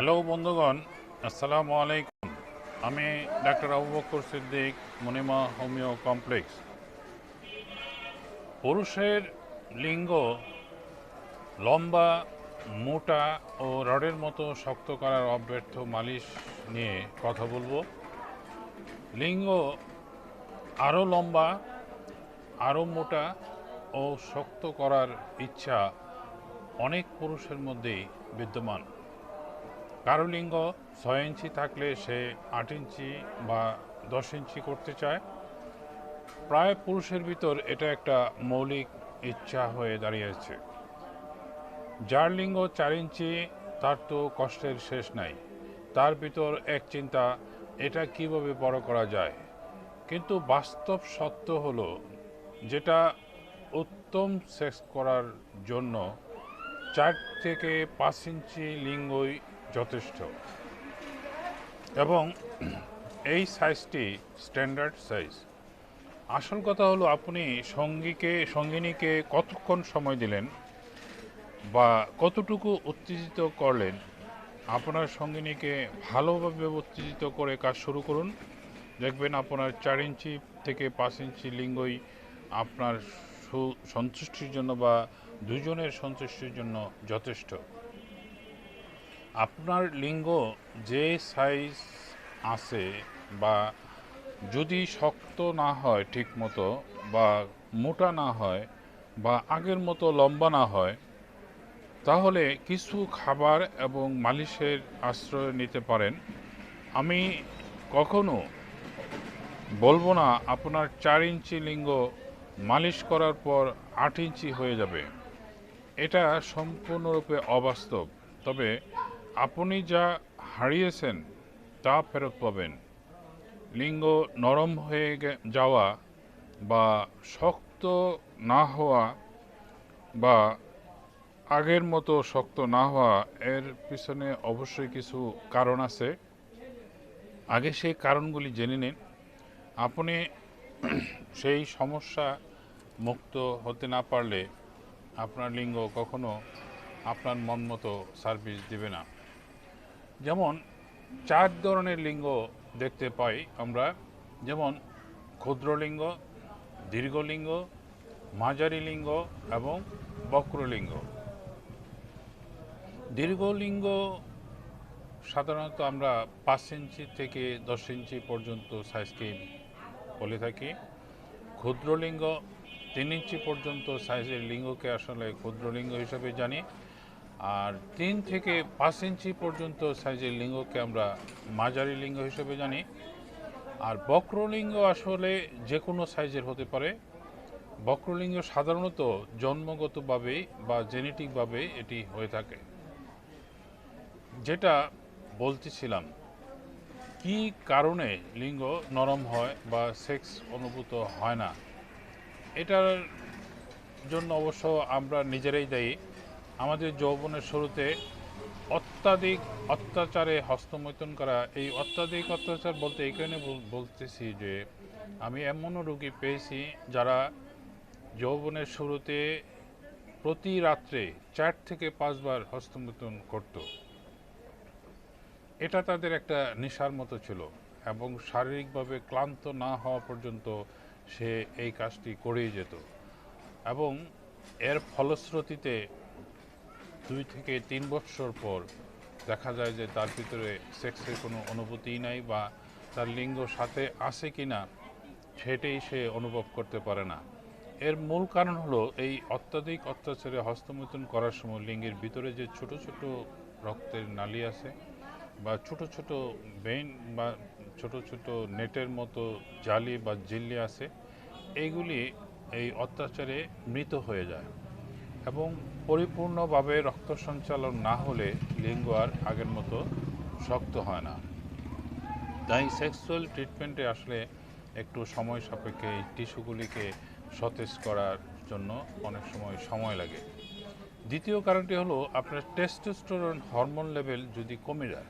Hello বন্ধুগণ, আসসালামু আলাইকুম। আমি doctor Abu Bakar Siddique, Monima homeo complex. পুরুষের লিঙ্গ লম্বা, মোটা ও রডের মতো শক্ত করার অব্যর্থ মালিশ নিয়ে কথা বলব। লিঙ্গ আরও লম্বা আরও মোটা ও শক্ত করার ইচ্ছা অনেক পুরুষের মধ্যেই বিদ্যমান। কারও লিঙ্গ ছয় ইঞ্চি থাকলে সে আট ইঞ্চি বা দশ ইঞ্চি করতে চায়। প্রায় পুরুষের ভিতর এটা একটা মৌলিক ইচ্ছা হয়ে দাঁড়িয়েছে। যার লিঙ্গ চার ইঞ্চি, তার তো কষ্টের শেষ নাই। তার ভিতর এক চিন্তা, এটা কীভাবে বড় করা যায়? কিন্তু বাস্তব সত্য হলো, যেটা উত্তম সেক্স করার জন্য চার থেকে পাঁচ ইঞ্চি লিঙ্গই যথেষ্ট। এবং এই সাইজটি স্ট্যান্ডার্ড সাইজ আসল কথা হলো, আপনি সঙ্গীকে, সঙ্গিনীকে কতক্ষণ সময় দিলেন বা কতটুকু উত্তেজিত করলেন, আপনার সঙ্গিনীকে ভালোভাবে উত্তেজিত করে কাজ শুরু করুন। দেখবেন আপনার চার ইঞ্চি থেকে পাঁচ ইঞ্চি লিঙ্গই আপনার সন্তুষ্টির জন্য বা দুজনের সন্তুষ্টির জন্য যথেষ্ট। আপনার লিঙ্গ যে সাইজ আছে বা যদি শক্ত না হয় ঠিক মতো বা মোটা না হয় বা আগের মতো লম্বা না হয়, তাহলে কিছু খাবার এবং মালিশের আশ্রয় নিতে পারেন। আমি কখনো বলব না, আপনার চার ইঞ্চি লিঙ্গ মালিশ করার পর আট ইঞ্চি হয়ে যাবে। এটা সম্পূর্ণরূপে অবাস্তব। তবে আপনি যা হারিয়েছেন, তা ফেরত পাবেন। লিঙ্গ নরম হয়ে যাওয়া বা শক্ত না হওয়া বা আগের মতো শক্ত না হওয়া, এর পিছনে অবশ্যই কিছু কারণ আছে। আগে সেই কারণগুলি জেনে নিন। আপনি সেই সমস্যা মুক্ত হতে না পারলে আপনার লিঙ্গ কখনো আপনার মন মতো সার্ভিস দেবে না। যেমন চার ধরনের লিঙ্গ দেখতে পাই আমরা, যেমন ক্ষুদ্রলিঙ্গ, দীর্ঘলিঙ্গ মাঝারি লিঙ্গ এবং বক্রলিঙ্গ। দীর্ঘলিঙ্গ সাধারণত আমরা পাঁচ ইঞ্চি থেকে দশ ইঞ্চি পর্যন্ত সাইজকে বলে থাকি। ক্ষুদ্রলিঙ্গ তিন ইঞ্চি পর্যন্ত সাইজের লিঙ্গকে আসলে ক্ষুদ্রলিঙ্গ হিসেবে জানি। আর তিন থেকে পাঁচ ইঞ্চি পর্যন্ত সাইজের লিঙ্গকে আমরা মাঝারি লিঙ্গ হিসেবে জানি। আর বক্রলিঙ্গ আসলে যে কোনো সাইজের হতে পারে। বক্রলিঙ্গ সাধারণত জন্মগতভাবে বা জেনেটিকভাবে এটি হয়ে থাকে। যেটা বলতেছিলাম, কি কারণে লিঙ্গ নরম হয় বা সেক্স অনুভূত হয় না? এটার জন্য অবশ্য আমরা নিজেরাই দায়ী। আমাদের যৌবনের শুরুতে অত্যাধিক অত্যাচারে হস্তমৈথুন করা, এই অত্যাধিক অত্যাচার বলতে এই কারণে বলতেছি যে, আমি এমনও রোগী পেয়েছি যারা যৌবনের শুরুতে প্রতি রাত্রে চার থেকে পাঁচবার হস্তমৈথুন করতো। এটা তাদের একটা নেশার মতো ছিল এবং শারীরিকভাবে ক্লান্ত না হওয়া পর্যন্ত সে এই কাজটি করেই যেত। এবং এর ফলশ্রুতিতে দুই থেকে তিন বৎসর পর দেখা যায় যে তার ভিতরে সেক্সের কোনো অনুভূতিই নাই বা তার লিঙ্গ সাথে আছে কি না সেটাই সে অনুভব করতে পারে না। এর মূল কারণ হলো এই অত্যাধিক অত্যাচারে হস্তমৈথুন করার সময় লিঙ্গের ভিতরে যে ছোট ছোট রক্তের নালী আছে বা ছোট ছোট বেইন বা ছোট ছোট নেটের মতো জালি বা জিল্লি আছে এইগুলি এই অত্যাচারে মৃত হয়ে যায়। এবং পরিপূর্ণভাবে রক্ত সঞ্চালন না হলে লিঙ্গ আর আগের মতো শক্ত হয় না। তাই সেক্সুয়াল ট্রিটমেন্টে আসলে একটু সময় সাপেক্ষে এই টিস্যুগুলিকে সতেজ করার জন্য অনেক সময় সময় লাগে। দ্বিতীয় কারণটি হলো আপনার টেস্টোস্টেরন হরমোন লেভেল যদি কমে যায়।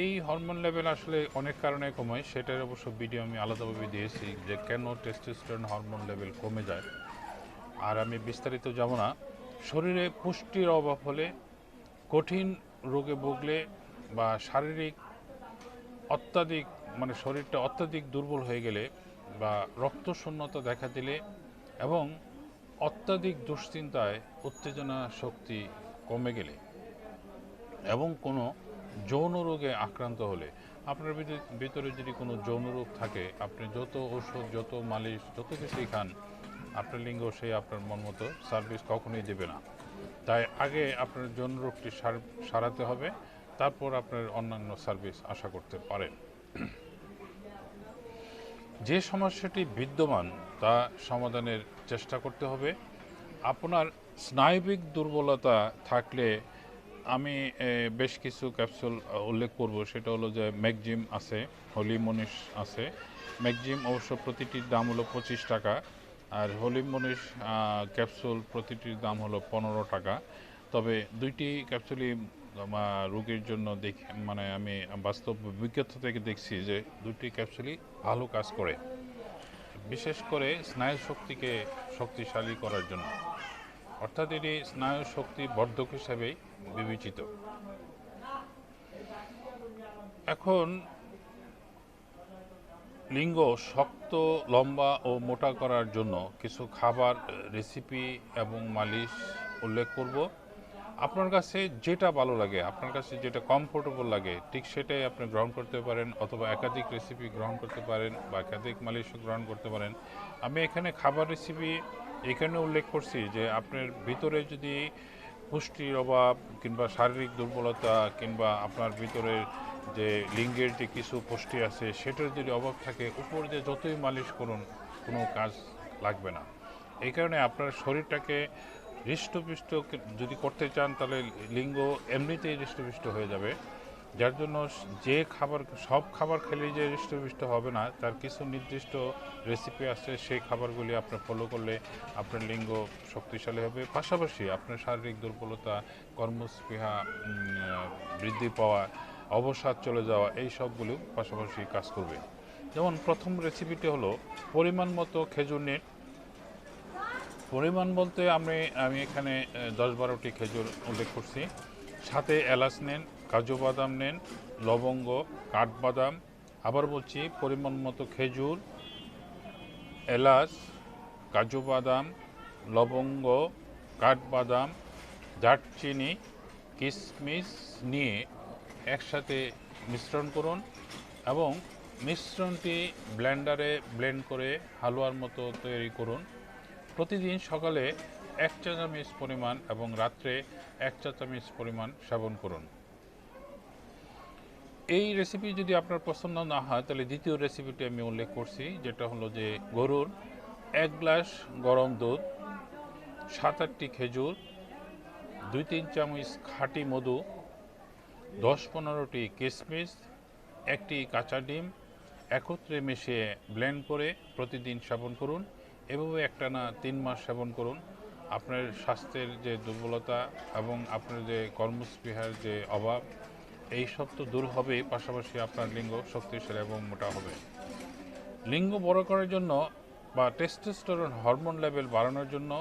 এই হরমোন লেভেল আসলে অনেক কারণে কমায় সেটার অবশ্য ভিডিও আমি আলাদাভাবে দিয়েছি যে কেন টেস্টোস্টেরন হরমোন লেভেল কমে যায়। আর আমি বিস্তারিত যাব না। শরীরে পুষ্টির অভাব হলে, কঠিন রোগে ভুগলে বা শারীরিক অত্যাধিক মানে শরীরটা অত্যাধিক দুর্বল হয়ে গেলে বা রক্ত শূন্যতা দেখা দিলে এবং অত্যাধিক দুশ্চিন্তায় উত্তেজনা শক্তি কমে গেলে এবং কোনো যৌন রোগে আক্রান্ত হলে, আপনার ভিতরে- ভিতরে যদি কোনো যৌন রোগ থাকে, আপনি যত ওষুধ যত মালিশ, যত কিছুই খান আপনার লিঙ্গ সে আপনার মন মতো সার্ভিস কখনোই দেবে না। তাই আগে আপনার যৌন রোগটি সার- সারাতে হবে, তারপর আপনার অন্যান্য সার্ভিস আশা করতে পারেন। যে সমস্যাটি বিদ্যমান, তা সমাধানের চেষ্টা করতে হবে। আপনার স্নায়বিক দুর্বলতা থাকলে আমি বেশ কিছু ক্যাপসুল উল্লেখ করব। সেটা হলো যে ম্যাকজিম আছে হোলি মনিশ আছে। ম্যাকজিম অবশ্য প্রতিটির দাম হলো পঁচিশ টাকা। আর হোলি মনিশ ক্যাপসুল প্রতিটির দাম হলো পনেরো টাকা। তবে দুইটি ক্যাপসুলই রোগীর জন্য দেখি মানে আমি বাস্তব অভিজ্ঞতা থেকে দেখছি যে দুটি ক্যাপসুলই ভালো কাজ করে। বিশেষ করে স্নায়ু শক্তিকে শক্তিশালী করার জন্য। অর্থাৎ এটি স্নায়ু শক্তি বর্ধক হিসেবেই বিবেচিত। এখন লিঙ্গ শক্ত, লম্বা ও মোটা করার জন্য কিছু খাবার রেসিপি এবং মালিশ উল্লেখ করব। আপনার কাছে যেটা ভালো লাগে, আপনার কাছে যেটা কমফোর্টেবল লাগে, ঠিক সেটাই আপনি গ্রহণ করতে পারেন অথবা একাধিক রেসিপি গ্রহণ করতে পারেন বা একাধিক মালিশও গ্রহণ করতে পারেন। আমি এখানে খাবার রেসিপি এখানে উল্লেখ করছি যে আপনার ভিতরে যদি পুষ্টির অভাব কিংবা শারীরিক দুর্বলতা কিংবা আপনার ভিতরে যে লিঙ্গের যে কিছু পুষ্টি আছে, সেটার যদি অভাব থাকে, উপর দিয়ে যতই মালিশ করুন, কোনো কাজ লাগবে না। এই কারণে আপনার শরীরটাকে হৃষ্টপুষ্ট যদি করতে চান, তাহলে লিঙ্গ এমনিতেই হৃষ্টপুষ্ট হয়ে যাবে। যার জন্য যে খাবার, সব খাবার খেলে যে হৃষ্টপুষ্ট হবে না, তার কিছু নির্দিষ্ট রেসিপি আছে, সেই খাবারগুলি আপনি ফলো করলে আপনার লিঙ্গ শক্তিশালী হবে। পাশাপাশি আপনার শারীরিক দুর্বলতা, কর্মস্পৃহা বৃদ্ধি পাওয়া অবসাদ চলে যাওয়া এই সবগুলো পাশাপাশি কাজ করবে। যেমন প্রথম রেসিপিটি হলো পরিমাণ মতো খেজুর নিন পরিমাণ বলতে আমি আমি এখানে দশ বারোটি খেজুর উল্লেখ করছি। সাথে এলাচ নেন, কাজু বাদাম নেন, লবঙ্গ, কাঠবাদাম, আবার বলছি পরিমাণ মতো খেজুর, এলাচ, কাজু বাদাম, লবঙ্গ, কাঠবাদাম, দারচিনি কিশমিশ নিয়ে একসাথে মিশ্রণ করুন এবং মিশ্রণটি ব্লেন্ডারে ব্লেন্ড করে হালুয়ার মতো তৈরি করুন। প্রতিদিন সকালে এক চা চামচ পরিমাণ এবং রাত্রে এক চা চামচ পরিমাণ সেবন করুন। এই রেসিপি যদি আপনার পছন্দ না হয়, তাহলে দ্বিতীয় রেসিপিটি আমি উল্লেখ করছি, যেটা হলো যে গরুর এক গ্লাস গরম দুধ, সাত আটটি খেজুর, দুই তিন চামচ খাঁটি মধু দশ পনেরোটি কিশমিশ একটি কাঁচা ডিম, একত্রে মিশিয়ে ব্লেন্ড করে প্রতিদিন সেবন করুন। এভাবে একটানা তিন মাস সেবন করুন। আপনার স্বাস্থ্যের যে দুর্বলতা এবং আপনার যে কর্মস্পৃহার যে অভাব, এই সব তো দূর হবে পাশাপাশি আপনার লিঙ্গ শক্তিশালী এবং মোটা হবে। লিঙ্গ বড় করার জন্য বা টেস্টোস্টেরন হরমোন লেভেল বাড়ানোর জন্য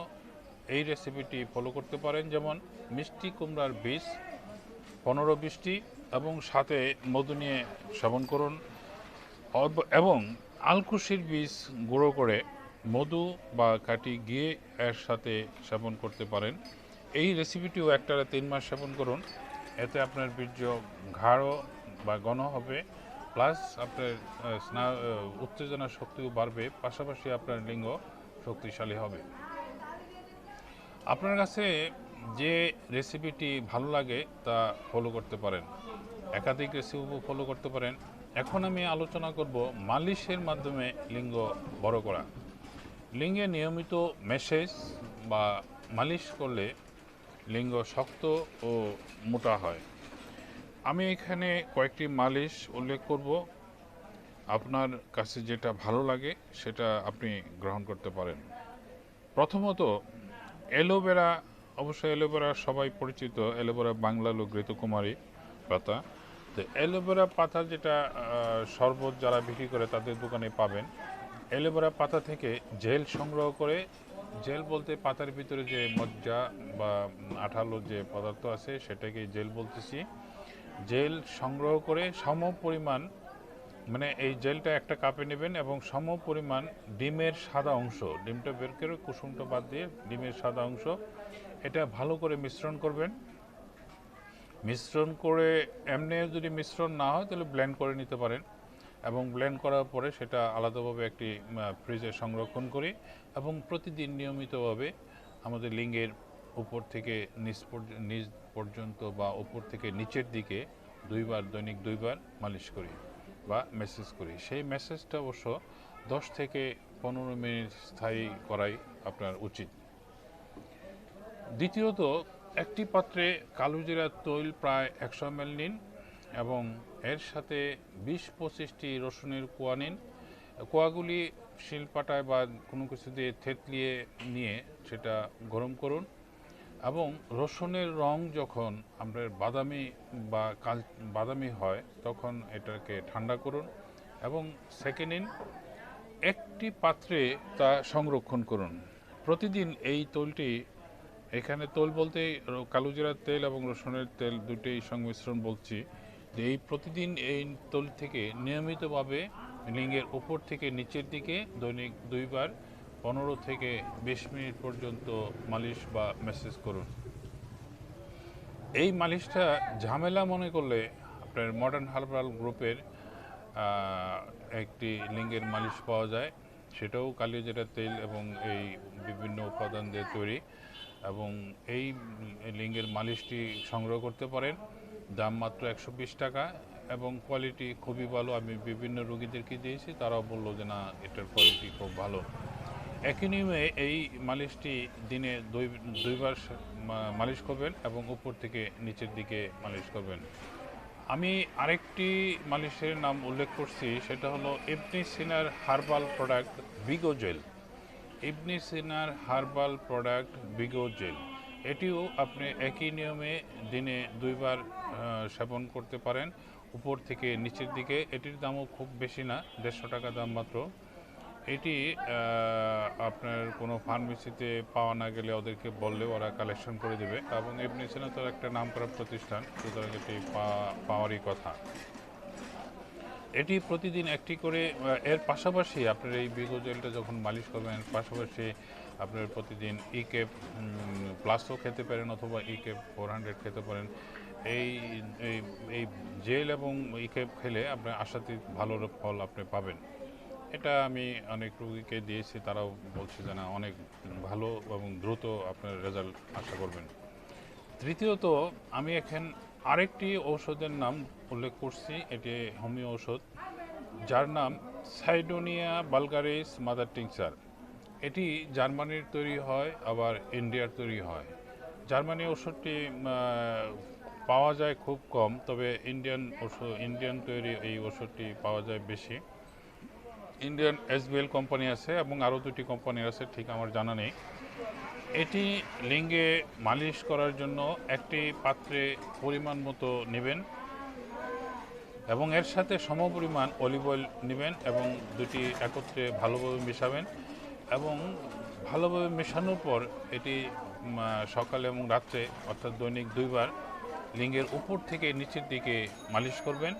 এই রেসিপিটি ফলো করতে পারেন। যেমন মিষ্টি কুমড়ার বীজ পনেরো বিশটি এবং সাথে মধু নিয়ে সেবন করুন। এবং আলকুশির বীজ গুঁড়ো করে মধু বা কাটি গিয়ে এর সাথে সেবন করতে পারেন। এই রেসিপিটিও একটানা তিন মাস সেবন করুন। এতে আপনার বীর্য গাঢ় বা ঘন হবে। প্লাস আপনার স্না আহ, উত্তেজনা শক্তিও বাড়বে। পাশাপাশি আপনার লিঙ্গ শক্তিশালী হবে। আপনার কাছে যে রেসিপিটি ভালো লাগে, তা ফলো করতে পারেন। একাধিক রেসিপি ফলো করতে পারেন। এখন আমি আলোচনা করব মালিশের মাধ্যমে লিঙ্গ বড় করা। লিঙ্গে নিয়মিত মেসেজ বা মালিশ করলে লিঙ্গ শক্ত ও মোটা হয়। আমি এখানে কয়েকটি মালিশ উল্লেখ করব। আপনার কাছে যেটা ভালো লাগে, সেটা আপনি গ্রহণ করতে পারেন। প্রথমত, অ্যালোভেরা অবশ্যই অ্যালোভেরা সবাই পরিচিত, অ্যালোভেরা বাংলা লোক, ঋতুকুমারী পাতা। তো অ্যালোভেরা পাতা যেটা শরবত যারা বিক্রি করে তাদের দোকানে পাবেন। অ্যালোভেরা পাতা থেকে জেল সংগ্রহ করে, জেল বলতে পাতার ভিতরে যে মজ্জা বা আঠালো যে পদার্থ আছে সেটাকে জেল বলতেছি। জেল সংগ্রহ করে সম পরিমাণ মানে এই জেলটা একটা কাপে নেবেন এবং সম পরিমাণ ডিমের সাদা অংশ, ডিমটা বের করে কুসুমটা বাদ দিয়ে ডিমের সাদা অংশ এটা ভালো করে মিশ্রণ করবেন। মিশ্রণ করে এমনি যদি মিশ্রণ না হয়, তাহলে ব্লেন্ড করে নিতে পারেন। এবং ব্লেন্ড করার পরে সেটা আলাদাভাবে একটি ফ্রিজে সংরক্ষণ করি এবং প্রতিদিন নিয়মিতভাবে আমাদের লিঙ্গের উপর থেকে নিচ নিচ পর্যন্ত বা উপর থেকে নিচের দিকে দুইবার, দৈনিক দুইবার মালিশ করি বা মেসেজ করি। সেই মেসেজটা অবশ্য দশ থেকে পনেরো মিনিট স্থায়ী করাই আপনার উচিত। দ্বিতীয়ত, একটি পাত্রে কালোজিরা তৈল প্রায় একশো এম নিন এবং এর সাথে বিশ পঁচিশটি রসুনের কোয়া নিন। কোয়াগুলি শিলপাটায় বা কোনো কিছু দিয়ে থেতলিয়ে নিয়ে সেটা গরম করুন এবং রসুনের রং যখন আপনার বাদামি বা কাল, বাদামি হয় তখন এটাকে ঠান্ডা করুন এবং সেকে নিন। একটি পাত্রে তা সংরক্ষণ করুন। প্রতিদিন এই তৈলটি এখানে তৈল বলতে কালোজিরার তেল এবং রসুনের তেল দুটোই সংমিশ্রণ বলছি। যে এই প্রতিদিন এই তৈল থেকে নিয়মিতভাবে লিঙ্গের উপর থেকে নিচের দিকে দৈনিক দুইবার পনেরো থেকে বিশ মিনিট পর্যন্ত মালিশ বা মেসেজ করুন। এই মালিশটা ঝামেলা মনে করলে আপনার মডার্ন হার্বাল গ্রুপের একটি লিঙ্গের মালিশ পাওয়া যায়। সেটাও কালিজিরা তেল এবং এই বিভিন্ন উপাদান দিয়ে তৈরি। এবং এই লিঙ্গের মালিশটি সংগ্রহ করতে পারেন। দাম মাত্র একশো বিশ টাকা এবং কোয়ালিটি খুবই ভালো। আমি বিভিন্ন রুগীদেরকে দিয়েছি, তারাও বলল যে না, এটার কোয়ালিটি খুব ভালো। একই নিয়মে এই মালিশটি দিনে দুই, দুইবার মালিশ করবেন এবং উপর থেকে নিচের দিকে মালিশ করবেন। আমি আরেকটি মালিশের নাম উল্লেখ করছি, সেটা হলো ইবনি সিনার হার্বাল প্রোডাক্ট বিগো জেল। ইবনি সিনার হার্বাল প্রোডাক্ট বিগো জেল। এটিও আপনি একই নিয়মে দিনে দুইবার সেবন করতে পারেন। উপর থেকে নিচের দিকে। এটির দামও খুব বেশি না, দেড়শো টাকা দাম মাত্র। এটি আপনার কোনো ফার্মেসিতে পাওয়া না গেলে ওদেরকে বললে ওরা কালেকশন করে দেবে। এবং এমনি সিনা তো একটা নাম করা প্রতিষ্ঠান, সুতরাং এটি পাওয়ারই কথা। এটি প্রতিদিন একটি করে এর পাশাপাশি আপনার এই বিগো জেলটা যখন মালিশ করবেন, পাশাপাশি আপনার প্রতিদিন ই কেপ প্লাসও খেতে পারেন অথবা ই কেপ ফোর হান্ড্রেড খেতে পারেন। এই এই জেল এবং ই কেপ খেলে আপনার আশাতীত ভালো ফল আপনি পাবেন। এটা আমি অনেক রোগীকে দিয়েছি, তারাও বলছে যে না, অনেক ভালো এবং দ্রুত আপনার রেজাল্ট আশা করবেন। তৃতীয়ত, আমি এখন আরেকটি ঔষধের নাম উল্লেখ করছি, এটি হোমিও ঔষধ, যার নাম সাইডোনিয়া বালগারিস মাদার টিংচার এটি জার্মানির তৈরি হয়, আবার ইন্ডিয়ার তৈরি হয়। জার্মানি ওষুধটি পাওয়া যায় খুব কম, তবে ইন্ডিয়ান ওষুধ ইন্ডিয়ান তৈরি এই ওষুধটি পাওয়া যায় বেশি। ইন্ডিয়ান এসবিএল কোম্পানি আছে এবং আরও দুটি কোম্পানি আছে, ঠিক আমার জানা নেই। এটি লিঙ্গে মালিশ করার জন্য একটি পাত্রে পরিমাণ মতো নেবেন এবং এর সাথে সমপরিমাণ অলিভ অয়েল নেবেন এবং দুটি একত্রে ভালোভাবে মেশাবেন এবং ভালোভাবে মেশানোর পর এটি সকালে এবং রাত্রে, অর্থাৎ দৈনিক দুইবার লিঙ্গের উপর থেকে নিচের দিকে মালিশ করবেন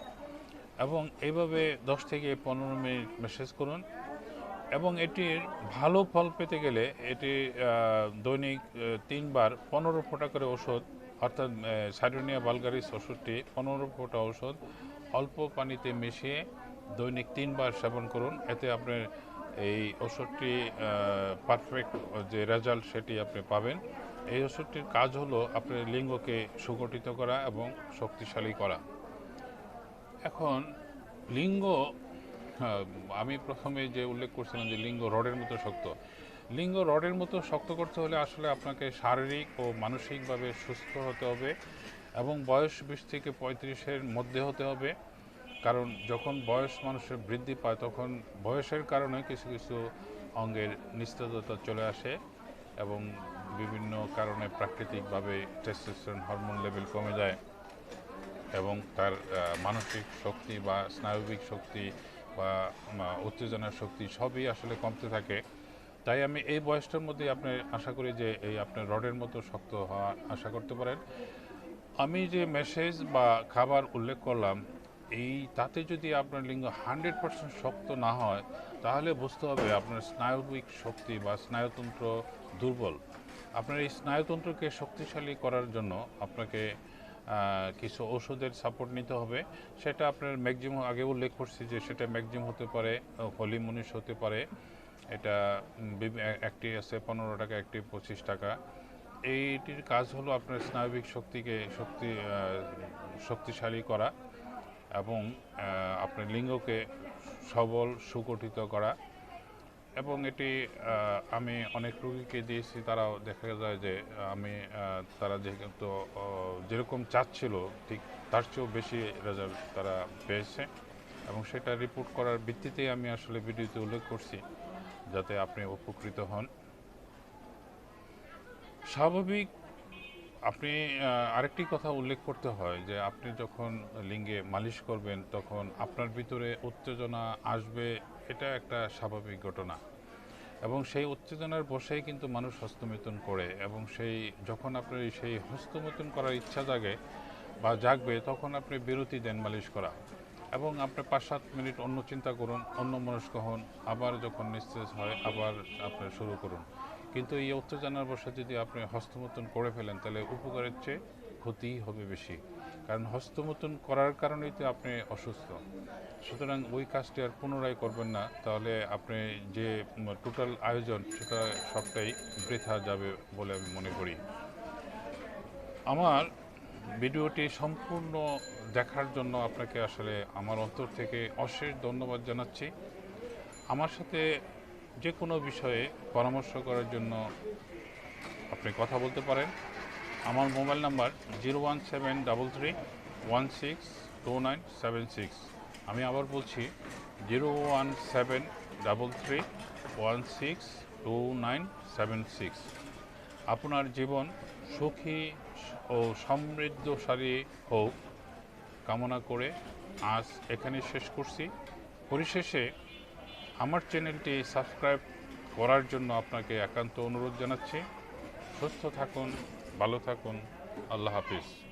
এবং এইভাবে দশ থেকে পনেরো মিনিট মেসেজ করুন। এবং এটির ভালো ফল পেতে গেলে এটি দৈনিক তিনবার পনেরো ফোঁটা করে ওষুধ অর্থাৎ সাইডোনিয়া বালগারিস ওষুধটি পনেরো ফোঁটা ওষুধ অল্প পানিতে মিশিয়ে দৈনিক তিনবার সেবন করুন। এতে আপনার এই ওষুধটি পারফেক্ট যে রেজাল্ট সেটি আপনি পাবেন। এই ওষুধটির কাজ হলো আপনার লিঙ্গকে সুগঠিত করা এবং শক্তিশালী করা। এখন, লিঙ্গ আমি প্রথমে যে উল্লেখ করছিলাম যে লিঙ্গ রডের মতো শক্ত, লিঙ্গ রডের মতো শক্ত করতে হলে আসলে আপনাকে শারীরিক ও মানসিকভাবে সুস্থ হতে হবে এবং বয়স বিশ থেকে পঁয়ত্রিশের মধ্যে হতে হবে। কারণ যখন বয়স মানুষের বৃদ্ধি পায়, তখন বয়সের কারণে কিছু কিছু অঙ্গের নিস্ততা চলে আসে এবং বিভিন্ন কারণে প্রাকৃতিকভাবে টেস্টোস্টেরন হরমোন লেভেল কমে যায় এবং তার মানসিক শক্তি বা স্নায়বিক শক্তি বা উত্তেজনার শক্তি সবই আসলে কমতে থাকে। তাই আমি এই বয়সটার মধ্যে আপনি আশা করি যে এই আপনার রডের মতো শক্ত হওয়া আশা করতে পারেন। আমি যে মেসেজ বা খাবার উল্লেখ করলাম, এই তাতে যদি আপনার লিঙ্গ হান্ড্রেড পার্সেন্ট শক্ত না হয়, তাহলে বুঝতে হবে আপনার স্নায়বিক শক্তি বা স্নায়ুতন্ত্র দুর্বল। আপনার এই স্নায়ুতন্ত্রকে শক্তিশালী করার জন্য আপনাকে কিছু ওষুধের সাপোর্ট নিতে হবে। সেটা আপনার ম্যাক্সিমাম আগে উল্লেখ করছি যে সেটা ম্যাক্সিমাম হতে পারে হলিমুনিশ হতে পারে। এটা একটি আছে পনেরো টাকা একটি পঁচিশ টাকা। এইটির কাজ হলো আপনার স্নায়বিক শক্তিকে, শক্তি শক্তিশালী করা এবং আপনার লিঙ্গকে সবল, সুগঠিত করা। এবং এটি আমি অনেক রোগীকে দিয়েছি, তারাও দেখা যায় যে আমি তারা যেহেতু যেরকম চাচ্ছিল, ঠিক তার চেয়েও বেশি রেজাল্ট তারা পেয়েছে। এবং সেটা রিপোর্ট করার ভিত্তিতেই আমি আসলে ভিডিওতে উল্লেখ করছি, যাতে আপনি উপকৃত হন। স্বাভাবিক, আপনি আরেকটি কথা উল্লেখ করতে হয়, যে আপনি যখন লিঙ্গে মালিশ করবেন, তখন আপনার ভিতরে উত্তেজনা আসবে এটা একটা স্বাভাবিক ঘটনা। এবং সেই উত্তেজনার বসেই কিন্তু মানুষ হস্তমিথুন করে এবং সেই যখন আপনার সেই হস্তমিথুন করার ইচ্ছা জাগে বা জাগবে, তখন আপনি বিরতি দেন মালিশ করা এবং আপনি পাঁচ সাত মিনিট অন্য চিন্তা করুন অন্য মনস্ক হন, আবার যখন নিস্তেজ হয়, আবার আপনি শুরু করুন। কিন্তু এই উত্তেজনার বসে যদি আপনি হস্তমতন করে ফেলেন, তাহলে উপকারের চেয়ে ক্ষতিই হবে বেশি। কারণ হস্তমতন করার কারণেই তো আপনি অসুস্থ। সুতরাং ওই কাজটি আর পুনরায় করবেন না, তাহলে আপনি যে টোটাল আয়োজন, সেটা সবটাই বৃথা যাবে বলে আমি মনে করি। আমার ভিডিওটি সম্পূর্ণ দেখার জন্য আপনাকে আসলে আমার অন্তর থেকে অশেষ ধন্যবাদ জানাচ্ছি। আমার সাথে যে কোনো বিষয়ে পরামর্শ করার জন্য আপনি কথা বলতে পারেন। আমার mobile number zero one seven double three one six two nine seven six. আমি আবার বলছি zero one seven double three one six two nine seven six. আপনার জীবন সুখী ও সমৃদ্ধশালী হোক। কামনা করে আজ এখানে শেষ করছি। পরিশেষে আমার চ্যানেলটি সাবস্ক্রাইব করার জন্য আপনাকে একান্ত অনুরোধ জানাচ্ছি। সুস্থ থাকুন, ভালো থাকুন। আল্লাহ হাফিজ।